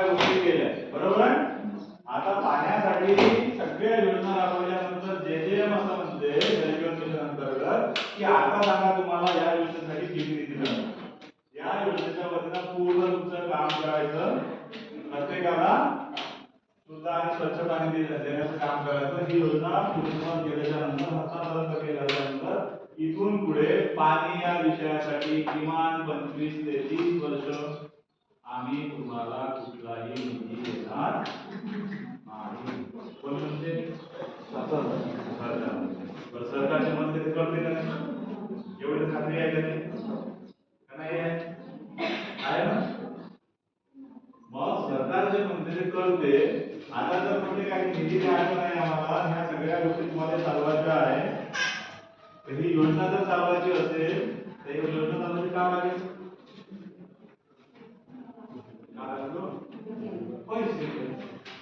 गोष्टी केल्या. बरोबर? आता पाण्यासाठी सगळ्या योजना राबवल्यानंतर जे जे एम असं म्हणते जलजीवन मिशन अंतर्गत की आता सांगा तुम्हाला या योजनेसाठी किती निधी लागणार या योजनेच्या वतीनं पूर्ण तुमचं काम करायचं. प्रत्येकाला शुद्ध आणि स्वच्छ पाणी देण्याचं काम करायचं. ही योजना पूर्ण केल्याच्यानंतर हस्तांतरण केल्यानंतर इथून पुढे पाणी या विषयासाठी किमान पंचवीस ते तीस वर्ष आम्ही तुम्हाला कुठलाही निधी देणार नाही. कोण म्हणते? सरकार सरकारचे मत कधी कळते का नाही? एवढी खात्री आहे का नाही? आहे? ना? मग सरकार जे म्हणते ते कळते आता जर म्हणते काही निधी द्यायचा नाही आम्हाला. ह्या सगळ्या गोष्टी तुम्हाला चालवायच्या आहे ही योजना जर चालवायची असेल तर ही योजना चालवायची का लागेल का लागेल हो? पैसे लागेल की नाही पैसे कुठून हा? सरपंच घरून बर पाणीपट्टी करतो तुम्ही बरं पाणीपट्टी काय देते का लोक बरोबर मग अनेक वेळा असं पाहिलं आपण की आता योजनेचा हस्तांतरण झालं हे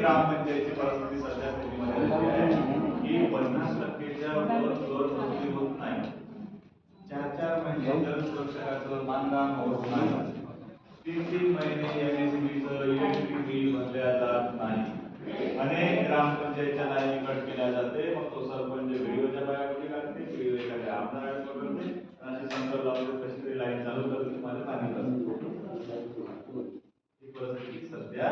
ग्रामपंचायतीची परिस्थिती सध्या स्थितीमध्ये अशी की पन्नास टक्केच्या वर कर होत नाही चार चार महिने जलसुरक्षकाचं मानधन होत नाही तीन तीन महिने एमएसबीचं इलेक्ट्रिक बिल भरल्या जात नाही. अनेक ग्रामपंचायतच्या लाईनी कट केल्या जाते. मग तो सरपंच व्हिडिओच्या बायामध्ये काढते व्हिडिओ एखाद्या आमदाराकडे करते असे संदर्भ लावते कशी तरी लाईन चालू करते तुम्हाला सांगितलं ही परिस्थिती सध्या